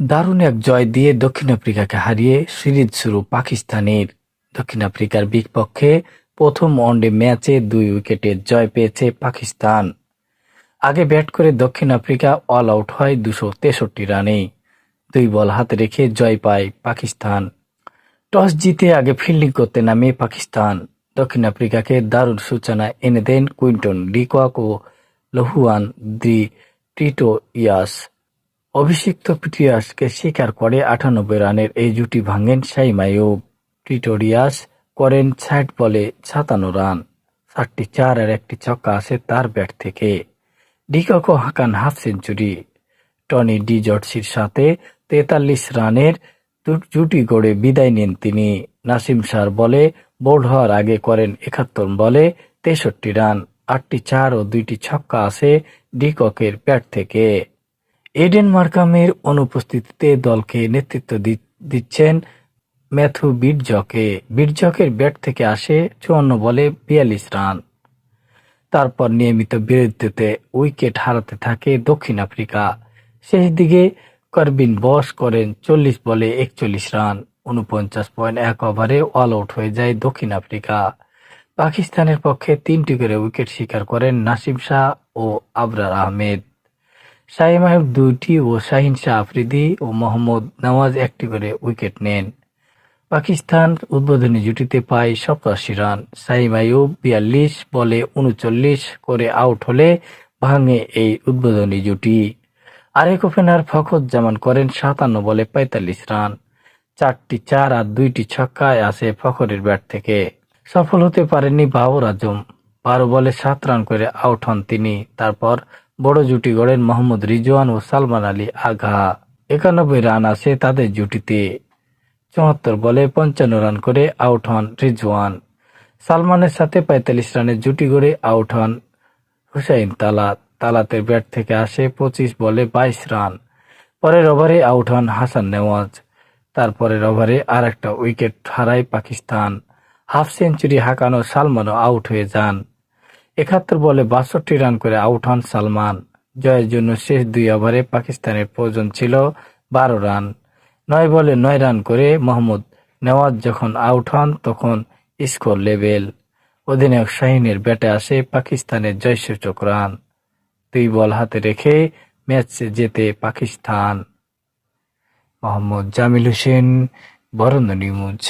দারুণ এক জয় দিয়ে দক্ষিণ আফ্রিকাকে হারিয়ে সিরিজ শুরু পাকিস্তানের। দক্ষিণ আফ্রিকার বিপক্ষে প্রথম ওয়ানডে ম্যাচে দুই উইকেটে জয় পেয়েছে পাকিস্তান। আগে ব্যাট করে দক্ষিণ আফ্রিকা অল আউট হয় দুশো তেষট্টি রানে। দুই বল হাতে রেখে জয় পায় পাকিস্তান। টস জিতে আগে ফিল্ডিং করতে নামে পাকিস্তান। দক্ষিণ আফ্রিকাকে দারুণ সূচনা এনে দেন কুইন্টন ডিকক ও লহুয়ান দি টিটো ইয়াস অভিষিক্ত পিটিয়াসকে স্বীকার করে আটানব্বই রানের এই জুটি ভাঙেন সাইমায়ুব প্রিটোরিয়াস করেন ষাট বলে সাতান্ন রান চারটি চার আর একটি ছক্কা আসে তার ব্যাট থেকে। ডিককও হাঁকান হাফ সেঞ্চুরি। টনি ডি জর্সির সাথে তেতাল্লিশ রানের জুটি গড়ে বিদায় নেন তিনি। নাসিম শাহর বলে বোল্ড হওয়ার আগে করেন একাত্তর বলে তেষট্টি রান, আটটি চার ও দুইটি ছক্কা আসে ডিককের ব্যাট থেকে। এডেন মার্কামের অনুপস্থিতিতে দলকে নেতৃত্ব দিচ্ছেন ম্যাথু বিটজকে। বিটজকের ব্যাট থেকে আসে চুয়ান্ন বলে বিয়াল্লিশ রান। তারপর নিয়মিত বিরতিতে উইকেট হারাতে থাকে দক্ষিণ আফ্রিকা। শেষ দিকে করবিন বস করেন চল্লিশ বলে একচল্লিশ রান। উনপঞ্চাশ পয়েন্ট এক ওভারে অল আউট হয়ে যায় দক্ষিণ আফ্রিকা। পাকিস্তানের পক্ষে তিনটি করে উইকেট শিকার করেন নাসিম শাহ ও আবরার আহমেদ। শাহিম মাহিব দুইটি ও শাহিন শাহ আফ্রিদি ও মোহাম্মদ নওয়াজ একটি করে উইকেট নেন। পাকিস্তান উদ্বোধনী জুটিতে পায় সপ্তাশি রান। সাইম আইয়ুব বিয়াল্লিশ বলে উনচল্লিশ করে আউট হলে ভাঙে এই উদ্বোধনী জুটি। আরেক ওপেনার ফখরুজ্জামান করেন সাতান্ন বলে পঁয়তাল্লিশ রান। চারটি চার আর দুইটি ছক্কায় আসে ফখরের ব্যাট থেকে। সফল হতে পারেননি বাবর আজম। বারো বলে সাত রান করে আউট হন তিনি। তারপর বড় জুটি গড়েন মোহাম্মদ রিজওয়ান ও সালমান আলী আঘা একানব্বই রান আসে তাদের জুটিতে। চুয়াত্তর বলে পঞ্চান্ন রান করে আউট হন রিজওয়ান। সালমানের সাথে পঁয়তাল্লিশ রানের জুটি গড়ে আউট হন হুসাইন তালাত। তালাতের ব্যাট থেকে আসে পঁচিশ বলে বাইশ রান। পরের ওভারে আউট হন হাসান নেওয়াজ। তারপরের ওভারে আর একটা উইকেট হারায় পাকিস্তান। হাফ সেঞ্চুরি হাঁকানো সালমানও আউট হয়ে যান। একাত্তর বলে বাষট্টি রান করে আউট হন সালমান। জয়ের জন্য শেষ দুই ওভারে পাকিস্তানের প্রয়োজন ছিল বারো রান। নয় বলে নয় রান করে মোহাম্মদ নেওয়াজ যখন আউট হন তখন স্কোর লেভেল। অধিনায়ক শাহিনের ব্যাটে আসে পাকিস্তানের জয়সূচক রান। দুই বল হাতে রেখে ম্যাচ জেতে পাকিস্তান। মোহাম্মদ জামিল হোসেন, বরন্দ নিউজ।